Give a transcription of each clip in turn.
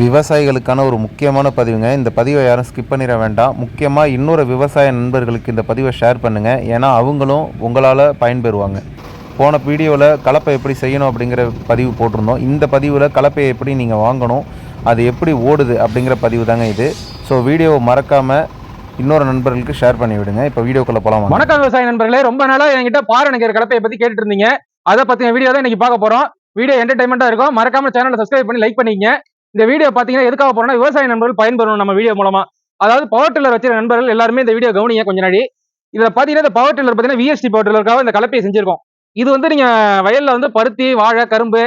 விவசாயிகளுக்கான ஒரு முக்கியமான பதிவுங்க. இந்த பதிவை யாரும் ஸ்கிப் பண்ணிட வேண்டாம். முக்கியமாக இன்னொரு விவசாய நண்பர்களுக்கு இந்த பதிவை ஷேர் பண்ணுங்கள் ஏன்னா அவங்களும் உங்களால் பயன்பெறுவாங்க. போன வீடியோவில் கலப்பை எப்படி செய்யணும் அப்படிங்கிற பதிவு போட்டிருந்தோம். இந்த பதிவில் கலப்பையை எப்படி நீங்கள் வாங்கணும் அது எப்படி ஓடுது அப்படிங்கிற பதிவு தாங்க இது. ஸோ வீடியோவை மறக்காமல் இன்னொரு நண்பர்களுக்கு ஷேர் பண்ணி விடுங்க. இப்போ வீடியோக்குள்ளே போகலாம் வணக்கம் விவசாய நண்பர்களே. ரொம்ப நாளாக என்கிட்ட பாறை நினைக்கிற கலப்பையை பற்றி கேட்டுட்டு இருந்தீங்க. அதை பற்றின வீடியோ தான் இன்றைக்கி பார்க்க போகிறோம் வீடியோ என்டர்டைன்மெண்ட்டாக இருக்கும். மறக்காமல் சேனலை சப்ஸ்கிரைப் பண்ணி லைக் பண்ணிக்கங்க. இந்த வீடியோ பாத்தீங்கன்னா எதுக்காக போறோம்னா விவசாய நண்பர்கள் பயன்பெறணும் நம்ம வீடியோ மூலமா. அதாவது பவர் டில்லர் வச்சிருக்க நண்பர்கள் எல்லாருமே இந்த வீடியோ கவனிங்க கொஞ்ச நாடி இதுல பாத்தீங்கன்னா இந்த பவர் டில்லர் பாத்தீங்கன்னா விஎஸ்டி பவர் டில்லருக்காக இந்த கலப்பையை செஞ்சிருக்கோம். இது வந்து நீங்க வயல்ல வந்து பருத்தி வாழை கரும்பு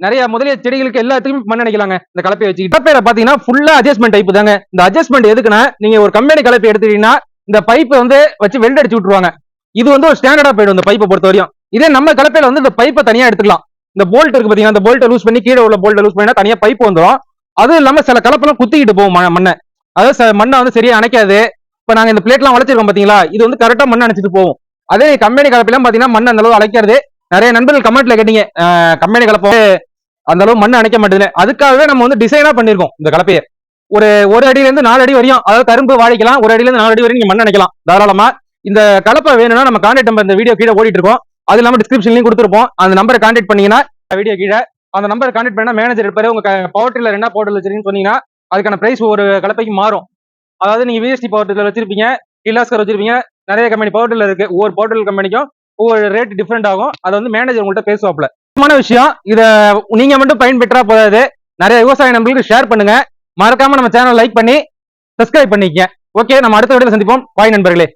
நிறைய முதலிய செடிகளுக்கு எல்லாத்துக்கும் மண் நினைக்கலாங்க இந்த கலப்பையை வச்சு. கலப்பையில பாத்தீங்கன்னா ஃபுல்லா அட்ஜஸ்ட்மெண்ட் டைப் தாங்க. இந்த அட்ஜஸ்ட்மெண்ட் எதுக்குன்னா நீங்க ஒரு கம்பெனி கலப்பை எடுத்துட்டீங்கன்னா இந்த பைப்பை வந்து வச்சு வெல்ட் அடிச்சு விட்டுருவாங்க. இது வந்து ஒரு ஸ்டாண்டர்டா போயிடும் இந்த பைப்பை பொறுத்த வரையும் இதே நம்ம கலப்பையில வந்து இந்த பைப்பை தனியா எடுத்துக்கலாம். இந்த போல்ட் இருக்கு பாத்தீங்கன்னா இந்த போல்ட்டை லூஸ் பண்ணி கீழே உள்ள போல்ட்டை லூஸ் பண்ணினா தனியா பைப் வந்துடும் அதுவும் இல்லாம சில கலப்பெல்லாம் குத்திக்கிட்டு போகும் மண்ணை. அதாவது மண்ணை வந்து சரியா அணைக்காது. இப்ப நாங்க இந்த பிளேட்லாம் வளைச்சிருக்கோம் பாத்தீங்களா? இது வந்து கரெக்டா மண்ணை அணைச்சிட்டு போகும். அதே கம்பெனி கலப்பெல்லாம் பாத்தீங்கன்னா மண் அந்த அளவு அழைக்கிறது நிறைய நண்பர்கள் கமெண்ட்ல கேட்டீங்க. கம்பெனி கலப்பை அந்த அளவு மண் அணைக்க மாட்டேங்குது அதுக்காகவே நம்ம வந்து டிசைனா பண்ணிருக்கோம் இந்த கலப்பையை. ஒரு ஒரு அடியில இருந்து நாலு அடி வரையும் அதாவது கரும்பு வாழைக்கலாம் ஒரு அடியில இருந்து நாலு அடி வரையும் நீங்க மண் அணைக்கலாம். தாராளமா. இந்த கலப்பை வேணும்னா நம்ம கான்டாக்ட் நம்பர் இந்த வீடியோ கீழே ஓடிட்டு இருக்கோம். அது இல்லாம டிஸ்கிரிப்ஷன்லயும் கொடுத்துருப்போம். அந்த நம்பரை கான்டாக்ட் பண்ணீங்கன்னா வீடியோ கீழே அந்த நம்பரை கான்டெக்ட் பண்ணா மேனேஜர் இருப்பாரு. உங்க பவர் டில்லர் என்ன பவர் டில்லர் வச்சிருக்கீங்கன்னு சொன்னீங்கன்னா அதுக்கான பிரைஸ் ஒரு கலப்பைக்கு மாறும். அதாவது நீங்க விஎஸ்டி பவர் டில்லர் வச்சிருப்பீங்க கிலாஸ்கர் வச்சிருப்பீங்க நிறைய கம்பெனி பவர் டில்லர் இருக்கு. ஒவ்வொரு பவர் டில்லர் கம்பெனிக்கும் ஒவ்வொரு ரேட் டிஃப்ரெண்ட் ஆகும். அதை வந்து மேனேஜர் உங்கள்கிட்ட பேசுவாப்ல முக்கியமான விஷயம் இதை நீங்க மட்டும் பயன்பெற்றா போதாது. நிறைய விவசாய நண்பர்களுக்கு ஷேர் பண்ணுங்க. மறக்காம நம்ம சேனல் லைக் பண்ணி சப்ஸ்கிரைப் பண்ணிக்கங்க. ஓகே நம்ம அடுத்த வீடியோ சந்திப்போம். பாய் நண்பர்களே.